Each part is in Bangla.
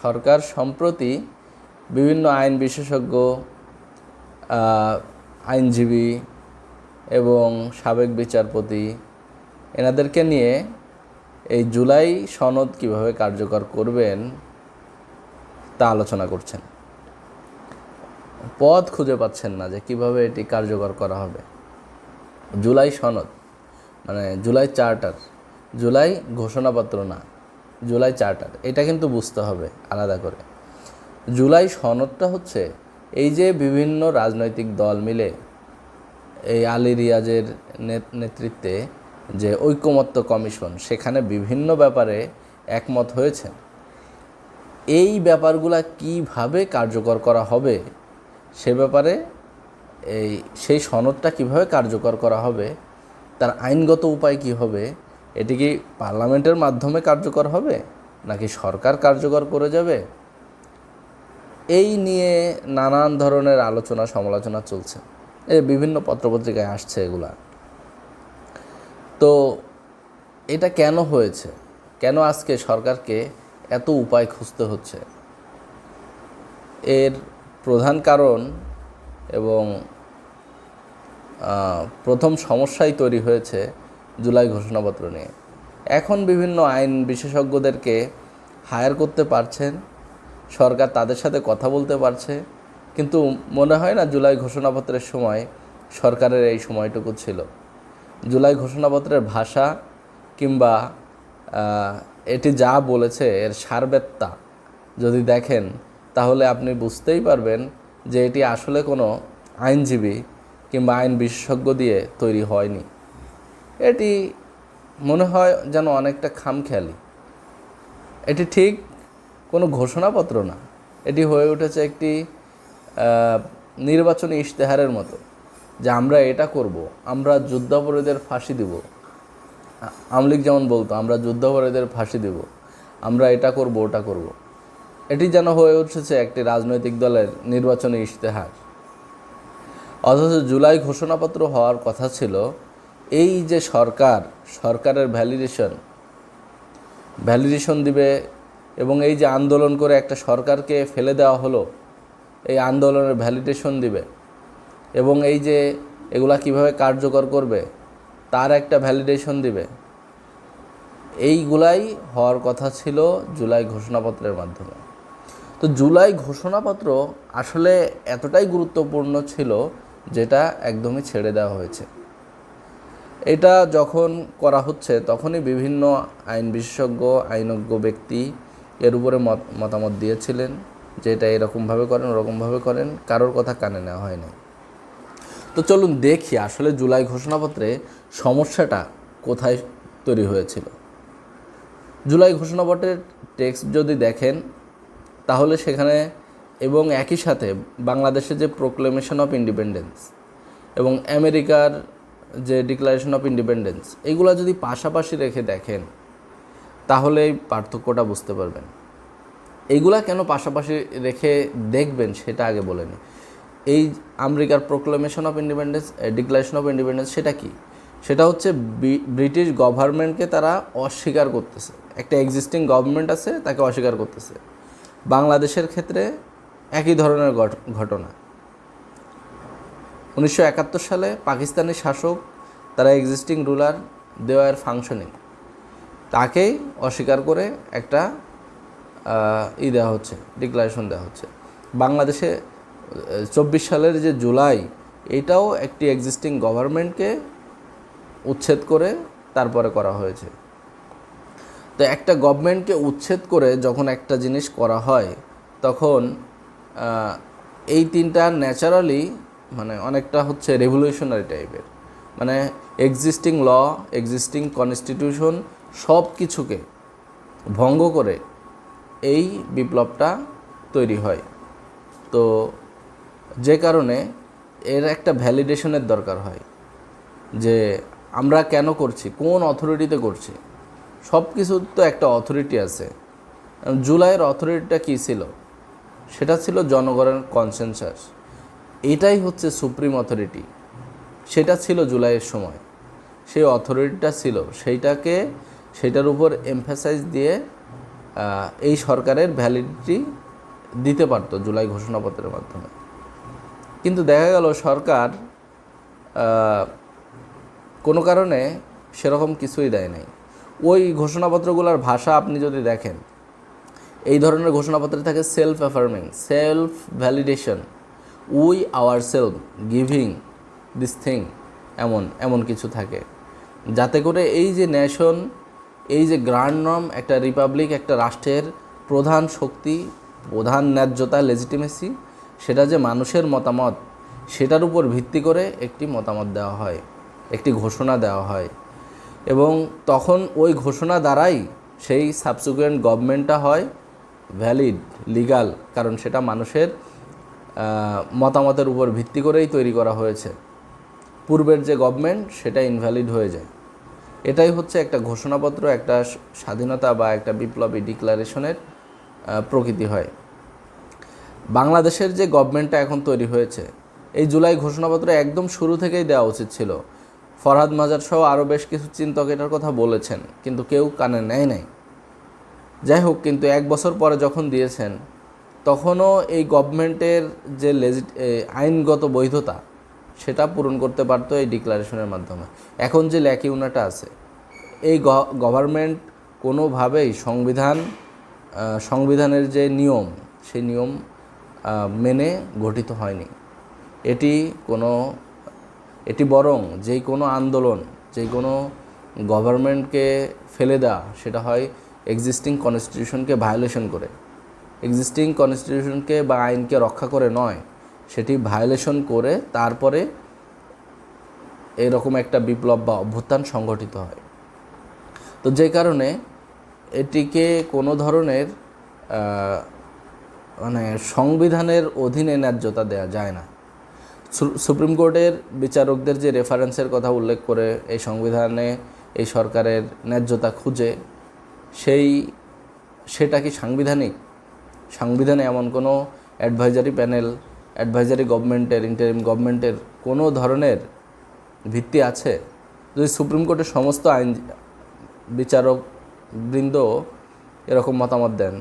সরকার সম্প্রতি বিভিন্ন আইন বিশেষজ্ঞ আইনজীবী এবং সাবেক বিচারপতি এনাদেরকে নিয়ে এই জুলাই সনদ কীভাবে কার্যকর করবেন তা আলোচনা করছেন। পথ খুঁজে পাচ্ছেন না যে কীভাবে এটি কার্যকর করা হবে। জুলাই সনদ মানে জুলাই চার্টার, জুলাই ঘোষণাপত্র না জুলাই চার্টার, এটা কিন্তু বুঝতে হবে আলাদা করে। জুলাই সনদটা হচ্ছে এই যে বিভিন্ন রাজনৈতিক দল মিলে এই আলী রিয়াজের নেতৃত্বে যে ঐকমত্য কমিশন, সেখানে বিভিন্ন ব্যাপারে একমত হয়েছেন এই ব্যাপারগুলা কীভাবে কার্যকর করা হবে সে ব্যাপারে এই, সেই সনদটা কীভাবে কার্যকর করা হবে, তার আইনগত উপায় কি হবে এটি কি পার্লামেন্টের মাধ্যমে কার্যকর হবে নাকি সরকার কার্যকর করে যাবে? এই নিয়ে নানান ধরনের আলোচনা সমালোচনা চলছে। এই বিভিন্ন পত্রপত্রিকায় আসছে এগুলা। তো এটা কেন হয়েছে? কেন আজকে সরকারকে এত উপায় খুঁজতে হচ্ছে? এর প্রধান কারণ এবং প্রথম সমস্যাই তৈরি হয়েছে জুলাই ঘোষণাপত্র নিয়ে। এখন বিভিন্ন আইন বিশেষজ্ঞদেরকে হায়ার করতে পারছেন, সরকার তাদের সাথে কথা বলতে পারছে, কিন্তু মনে হয় না জুলাই ঘোষণাপত্রের সময় সরকারের এই সময়টুকু ছিল। জুলাই ঘোষণাপত্রের ভাষা কিংবা এটি যা বলেছে এর সারবেত্তা যদি দেখেন, তাহলে আপনি বুঝতেই পারবেন যে এটি আসলে কোনো আইনজীবী কিংবা আইন বিশেষজ্ঞ দিয়ে তৈরি হয়নি। এটি মনে হয় যেন অনেকটা খামখেয়ালি। এটি ঠিক কোনো ঘোষণাপত্র না। এটি হয়ে উঠেছে একটি নির্বাচনী ইশতেহারের মতো যে আমরা এটা করব, আমরা যুদ্ধাপরাধীদের ফাঁসি দিব। আ- আওয়ামী লীগ যেমন বলতো, আমরা যুদ্ধাপরাধীদের ফাঁসি দেব, আমরা এটা করব, ওটা করব। এটি যেন হয়ে উঠেছে একটি রাজনৈতিক দলের নির্বাচনী ইশতেহার। অথচ জুলাই ঘোষণাপত্র হওয়ার কথা ছিল এই যে সরকার, সরকারের ভ্যালিডেশন ভ্যালিডেশন দিবে এবং এই যে আন্দোলন করে একটা সরকারকে ফেলে দেওয়া হলো, এই আন্দোলনের ভ্যালিডেশন দিবে এবং এই যে এগুলা কীভাবে কার্যকর করবে, তার একটা ভ্যালিডেশন দিবে। এইগুলাই হওয়ার কথা ছিল জুলাই ঘোষণাপত্রের মাধ্যমে। তো জুলাই ঘোষণাপত্র আসলে এতটাই গুরুত্বপূর্ণ ছিল যেটা একদমই ছেড়ে দেওয়া হয়েছে। এটা যখন করা হচ্ছে, তখনই বিভিন্ন আইন বিশেষজ্ঞ, আইনজ্ঞ ব্যক্তি এর উপরে মত, মতামত দিয়েছিলেন যে এটা এরকমভাবে করেন, ওরকমভাবে করেন, কারোর কথা কানে নেওয়া হয়নি। তো চলুন দেখি আসলে জুলাই ঘোষণাপত্রে সমস্যাটা কোথায় তৈরি হয়েছিল। জুলাই ঘোষণাপত্রের টেক্সট যদি দেখেন, তাহলে সেখানে এবং একই সাথে বাংলাদেশে যে প্রোক্লেমেশন অফ ইন্ডিপেন্ডেন্স এবং আমেরিকার যে ডিক্লারেশন অফ ইন্ডিপেন্ডেন্স এগুলো যদি পাশাপাশি রেখে দেখেন, তাহলে এই পার্থক্যটা বুঝতে পারবেন। এইগুলা কেন পাশাপাশি রেখে দেখবেন সেটা আগে বলে নিই। এই আমেরিকার proclamation of independence declaration of independence সেটা কি? সেটা হচ্ছে ব্রিটিশ গভর্নমেন্টকে তারা অস্বীকার করতেছে। একটা এক্সিস্টিং গভর্নমেন্ট আছে, তাকে অস্বীকার করতেছে। বাংলাদেশের ক্ষেত্রে একই ধরনের ঘট- ঘটনা। উনিশশো একাত্তর সালে পাকিস্তানি শাসক, তারা এক্সিস্টিং রুলার দেওয়ার ফাংশনিং তাকেই অস্বীকার করে একটা ই দেওয়া হচ্ছে ডিক্লারেশন দেওয়া হচ্ছে। বাংলাদেশে চব্বিশ সালের যে জুলাই, এটাও একটি এক্সিস্টিং গভর্নমেন্টকে উচ্ছেদ করে তারপরে করা হয়েছে। তো একটা গভর্নমেন্টকে উচ্ছেদ করে যখন একটা জিনিস করা হয়, তখন এই তিনটা ন্যাচারালি মানে অনেকটা হচ্ছে রেভলিউশনারি টাইপের মানে এক্সিস্টিং ল এক্সিস্টিং কনস্টিটিউশন সব কিছুকে ভঙ্গ করে এই বিপ্লবটা তৈরি হয়। তো যে কারণে এর একটা ভ্যালিডেশনের দরকার হয় যে আমরা কেন করছি, কোন অথরিটিতে করছি। সব কিছুর তো একটা অথরিটি আছে। জুলাইয়ের অথরিটিটা কী ছিল? সেটা ছিল জনগণের কনসেনসাস এটাই হচ্ছে সুপ্রিম অথরিটি। সেটা ছিল জুলাইয়ের সময়। সেই অথরিটিটা ছিল। সেইটাকে সেটার উপর এমফাসাইজ দিয়ে এই সরকারের ভ্যালিডিটি দিতে পারতো জুলাই ঘোষণাপত্রের মাধ্যমে। কিন্তু দেখা গেল সরকার কোনো কারণে সেরকম কিছুই দেয় নাই। ওই ঘোষণাপত্রগুলোর ভাষা আপনি যদি দেখেন, এই ধরনের ঘোষণাপত্রে থাকে self affirming self validation we our self giving this thing এমন এমন কিছু থাকে। যাতে করে এই যে ন্যাশন এই যে গ্র্যান্ড নর্ম একটা রিপাবলিক একটা রাষ্ট্রের প্রধান শক্তি, প্রধান ন্যায্যতা লেজিটিমেসি সেটা যে মানুষের মতামত, সেটার উপর ভিত্তি করে একটি মতামত দেওয়া হয়, একটি ঘোষণা দেওয়া হয়। এবং তখন ওই ঘোষণা দ্বারাই সেই সাবসিকুয়েন্ট গভর্নমেন্টটা হয় ভ্যালিড লিগাল কারণ সেটা মানুষের মতামতের উপর ভিত্তি করেই তৈরি করা হয়েছে। পূর্বের যে গভর্নমেন্ট সেটা ইনভ্যালিড হয়ে যায়। এটাই হচ্ছে একটা ঘোষণাপত্র, একটা স্বাধীনতা বা একটা বিপ্লবী ডিক্লারেশনের প্রকৃতি হয়। বাংলাদেশের যে গভর্নমেন্টটা এখন তৈরি হয়েছে, এই জুলাই ঘোষণাপত্র একদম শুরু থেকেই দেওয়া উচিত ছিল। ফরহাদ মাজার সহ আরও বেশ কিছু চিন্তক এটার কথা বলেছেন, কিন্তু কেউ কানে নেয় নাই। যাই হোক, কিন্তু এক বছর পরে যখন দিয়েছেন তখনও এই গভর্নমেন্টের যে লেজি আইনগত বৈধতা, সেটা পূরণ করতে পারতো এই ডিক্লারেশনের মাধ্যমে। এখন যে ল্যাকিউনাটা আছে, এই গভর্নমেন্ট কোনোভাবেই সংবিধান সংবিধানের যে নিয়ম, সেই নিয়ম মেনে গঠিত হয়নি। এটি কোনো, এটি বরং যেই কোনো আন্দোলন যেই কোনো গভর্নমেন্টকে ফেলে দেওয়া, সেটা হয় এক্সিস্টিং কনস্টিটিউশনকে ভায়োলেশন করে। এক্সিস্টিং কনস্টিটিউশনকে বা আইনকে রক্ষা করে নয়, সেটি ভায়োলেশন করে তারপরে এরকম একটা বিপ্লব বা অভ্যুত্থান সংগঠিত হয়। তো যে কারণে এটিকে কোনো ধরনের মানে সংবিধানের অধীনে ন্যায্যতা দেওয়া যায় না। সুপ্রিম কোর্টের বিচারকদের যে রেফারেন্সের কথা উল্লেখ করে এই সংবিধানে এই সরকারের ন্যায্যতা খুঁজে, সেই, সেটা কি সাংবিধানিক? সংবিধানে এমন কোনো অ্যাডভাইজারি প্যানেল অ্যাডভাইজারি গভর্নমেন্টের ইন্টারিম গভর্নমেন্টের কোনো ধরনের ভিত্তি আছে? যদি সুপ্রিম কোর্টের সমস্ত আইন বিচারক বৃন্দ এরকম মতামত দেন,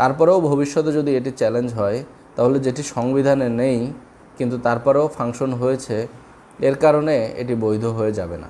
তারপরেও ভবিষ্যতে যদি এটি চ্যালেঞ্জ হয়, তাহলে যেটি সংবিধানে নেই, কিন্তু তারপরেও ফাংশন হয়েছে, এর কারণে এটি বৈধ হয়ে যাবে না।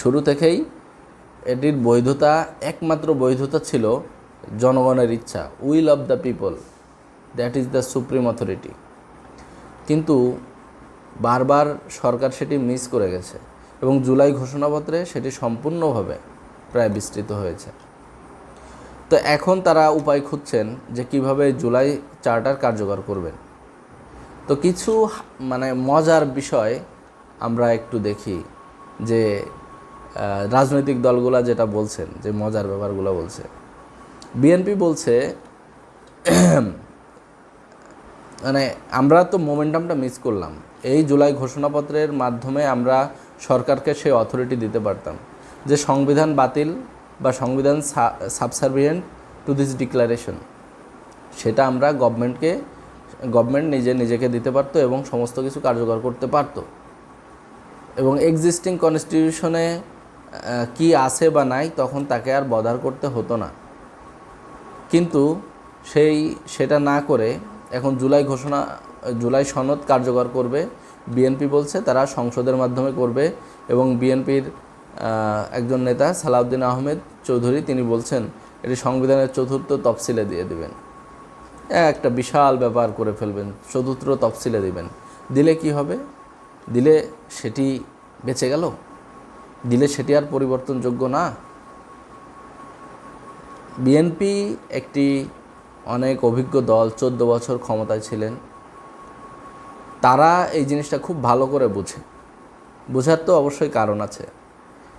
শুরু থেকেই এটির বৈধতা, একমাত্র বৈধতা ছিল জনগণের ইচ্ছা will of the people that is the supreme authority কিন্তু বারবার সরকার সেটি মিস করে গেছে এবং জুলাই ঘোষণাপত্রে সেটি সম্পূর্ণভাবে প্রায় বিস্তৃত হয়েছে। তো এখন তারা উপায় খুঁজছেন যে কীভাবে জুলাই চার্টার কার্যকর করবেন। তো কিছু মানে মজার বিষয় আমরা একটু দেখি যে রাজনৈতিক দলগুলা যেটা বলছেন, যে মজার ব্যাপারগুলো বলছে। বিএনপি বলছে মানে আমরা তো মোমেন্টামটা মিস করলাম। এই জুলাই ঘোষণাপত্রের মাধ্যমে আমরা সরকারকে সেই অথরিটি দিতে পারতাম। যে সংবিধান বাতিল বা সংবিধান সাবসার্ভিয়েন্ট টু দিস ডিক্লারেশন সেটা আমরা গভর্নমেন্টকে গভর্নমেন্ট নিজে নিজেকে দিতে পারতো এবং সমস্ত কিছু কার্যকর করতে পারতো। এবং এক্সিস্টিং কনস্টিটিউশনে কি আছে বা নাই তখন তাকে আর বদার করতে হতো না। কিন্তু সেই সেটা না করে এখন জুলাই ঘোষণা, জুলাই সনদ কার্যকর করবে। বিএনপি বলছে তারা সংসদের মাধ্যমে করবে এবং বিএনপির একজন নেতা সালাউদ্দিন আহমেদ চৌধুরী তিনি বলছেন, এটি সংবিধানের চতুর্থ তফসিলে দিয়ে দিবেন। একটা বিশাল ব্যাপার করে ফেলবেন, চতুর্থ তফসিলে দিবেন। দিলে কি হবে? দিলে সেটি বেঁচে গেল? দিলে সেটি আর পরিবর্তনযোগ্য না? বিএনপি একটি অনেক অভিজ্ঞ দল, চোদ্দ বছর ক্ষমতায় ছিলেন। তারা এই জিনিসটা খুব ভালো করে বুঝে। বোঝার তো অবশ্যই কারণ আছে।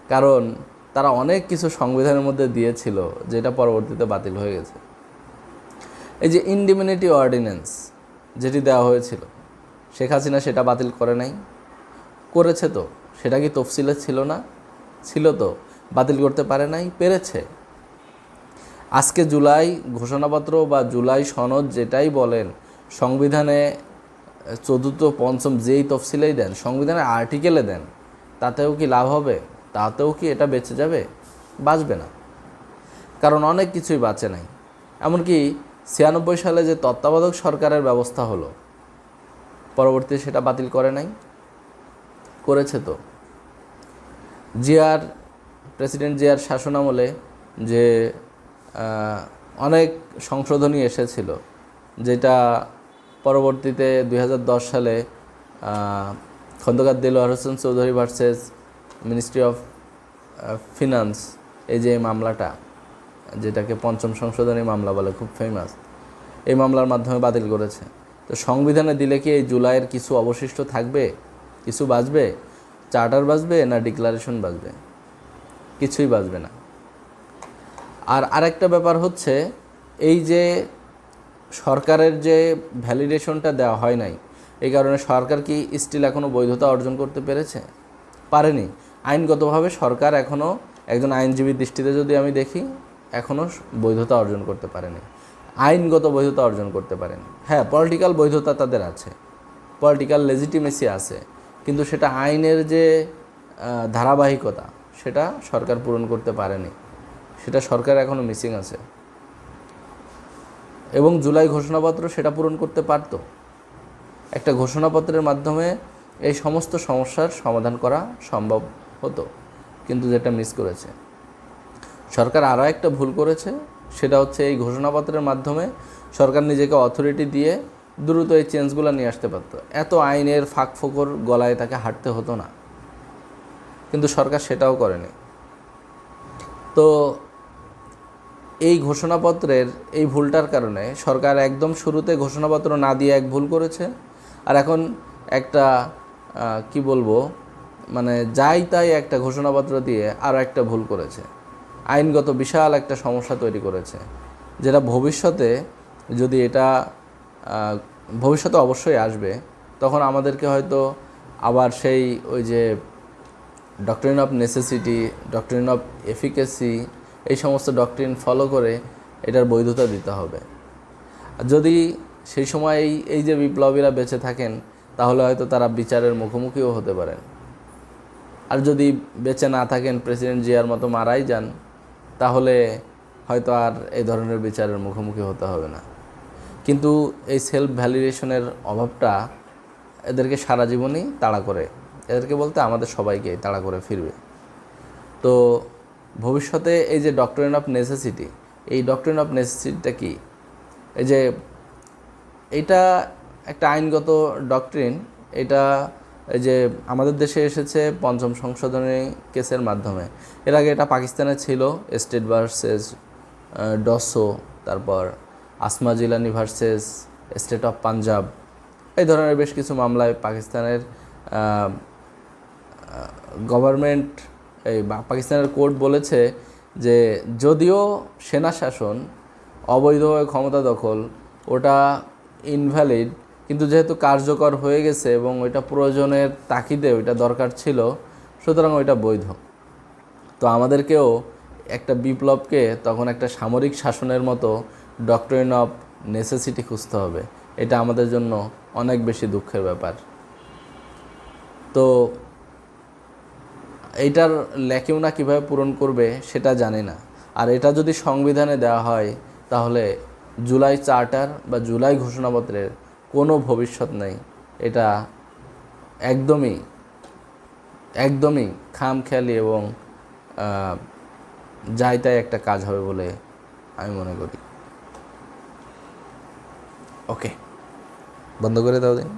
কারণ তারা অনেক কিছু সংবিধানের মধ্যে দিয়েছিল, যেটা পরবর্তীতে বাতিল হয়ে গেছে। এই যে ইন্ডিমিনিটি অর্ডিন্যান্স যেটি দেওয়া হয়েছিল, শেখ হাসিনা সেটা বাতিল করে নাই। করেছে তো, সেটা কি তফসিলে ছিল না? ছিল তো, বাতিল করতে পারে নাই, পেরেছে। আজকে জুলাই ঘোষণাপত্র বা জুলাই সনদ যেটাই বলেন, সংবিধানে চতুর্থ, পঞ্চম যেই তফসিলেই দেন, সংবিধানের আর্টিকেলে দেন, তাতেও কি লাভ হবে? তাতেও কি এটা বেঁচে যাবে? বাঁচবে না। কারণ অনেক কিছুই বাঁচে নাই। এমনকি ছিয়ানব্বই সালে যে তত্ত্বাবধায়ক সরকারের ব্যবস্থা হলো, পরবর্তী সেটা বাতিল করে নাই? করেছে তো। জিয়ার, প্রেসিডেন্ট জিয়ার শাসনামলে যে অনেক সংশোধনী এসেছিল, যেটা পরবর্তীতে দু হাজার দশ সালে Khandakar Dilwar Hossain Chowdhury versus ministry of finance এই যে মামলাটা, যেটাকে পঞ্চম সংশোধনী মামলা বলে, খুব ফেমাস এই মামলার মাধ্যমে বাতিল করেছে। তো সংবিধানে দিলে কি এই জুলাইয়ের কিছু অবশিষ্ট থাকবে? কিছু বাঁচবে? চার্টার বাঁচবে না ডিক্লারেশন বাঁচবে? কিছুই বাঁচবে না। আর আরেকটা ব্যাপার হচ্ছে, এই যে সরকারের যে ভ্যালিডেশনটা দেওয়া হয় নাই, এই কারণে সরকার কি স্টিল এখনও বৈধতা অর্জন করতে পেরেছে? পারেনি। আইনগতভাবে সরকার এখনও একজন আইনজীবীর দৃষ্টিতে যদি আমি দেখি এখনও বৈধতা অর্জন করতে পারেনি। আইনগত বৈধতা অর্জন করতে পারেনি। হ্যাঁ পলিটিক্যাল বৈধতা তাদের আছে। পলিটিক্যাল লেজিটিমেসি আছে। কিন্তু সেটা আইনের যে ধারাবাহিকতা, সেটা সরকার পূরণ করতে পারেনি। সেটা সরকার এখনও মিসিং আছে। এবং জুলাই ঘোষণাপত্র সেটা পূরণ করতে পারত। একটা ঘোষণাপত্রের মাধ্যমে এই সমস্ত সমস্যার সমাধান করা সম্ভব হতো, কিন্তু যেটা মিস করেছে। সরকার আরও একটা ভুল করেছে, সেটা হচ্ছে এই ঘোষণাপত্রের মাধ্যমে সরকার নিজেকে অথরিটি দিয়ে দ্রুত এই চেঞ্জগুলো নিয়ে আসতে পারত। এত আইনের ফাঁক ফোকর গলায় তাকে হাঁটতে হতো না। কিন্তু সরকার সেটাও করেনি। তো এই ঘোষণাপত্রের এই ভুলটার কারণে সরকার একদম শুরুতে ঘোষণাপত্র না দিয়ে এক ভুল করেছে। আর এখন একটা কি বলব মানে যাই তাই একটা ঘোষণাপত্র দিয়ে আরও একটা ভুল করেছে। আইনগত বিশাল একটা সমস্যা তৈরি করেছে, যেটা ভবিষ্যতে যদি এটা ভবিষ্যতে অবশ্যই আসবে, তখন আমাদেরকে হয়তো আবার সেই ওই যে doctrine of necessity doctrine of efficacy এই সমস্ত ডক্টরিন ফলো করে এটার বৈধতা দিতে হবে। যদি সেই সময় এই এই যে বিপ্লবীরা বেঁচে থাকেন, তাহলে হয়তো তারা বিচারের মুখোমুখিও হতে পারেন। আর যদি বেঁচে না থাকেন, প্রেসিডেন্ট জিয়ার মতো মারাই যান, তাহলে হয়তো আর এই ধরনের বিচারের মুখোমুখি হতে হবে না। কিন্তু এই সেলফ ভ্যালিডেশনের অভাবটা এদেরকে সারা জীবনই তাড়া করে। এদেরকে বলতে আমাদের সবাইকে তাড়া করে ফিরবে। তো ভবিষ্যতে এই যে ডক্টরিন অফ নেসেসিটি এই ডক্টরিন অফ নেসেসিটিটা কি? এই যে এটা একটা আইনগত ডক্টরিন এটা এই যে আমাদের দেশে এসেছে পঞ্চম সংশোধনী কেসের মাধ্যমে। এর আগে এটা পাকিস্তানে ছিল স্টেট ভার্সেস ডসো তারপর Asma Jilani versus state of Punjab এই ধরনের বেশ কিছু মামলায় পাকিস্তানের গভর্নমেন্ট এই পাকিস্তানের কোর্ট বলেছে যে যদিও সেনা শাসন, অবৈধভাবে ক্ষমতা দখল, ওটা ইনভ্যালিড কিন্তু যেহেতু কার্যকর হয়ে গেছে এবং ওইটা প্রয়োজনের তাকিদে ওইটা দরকার ছিল, সুতরাং ওইটা বৈধ। তো আমাদেরকেও একটা বিপ্লবকে, তখন একটা সামরিক শাসনের মতো ডক্টরিন অফ নেসেসিটি খুঁজতে হবে। এটা আমাদের জন্য অনেক বেশি দুঃখের ব্যাপার। তো এইটার ল্যাকিউনা কীভাবে পূরণ করবে সেটা জানে না। আর এটা যদি সংবিধানে দেওয়া হয়, তাহলে জুলাই চার্টার বা জুলাই ঘোষণাপত্রের কোনো ভবিষ্যৎ নেই। এটা একদমই একদমই খামখেয়ালি এবং যাই তাই একটা কাজ হবে বলে আমি মনে করি। ওকে। বন্ধ করে দাও দিন।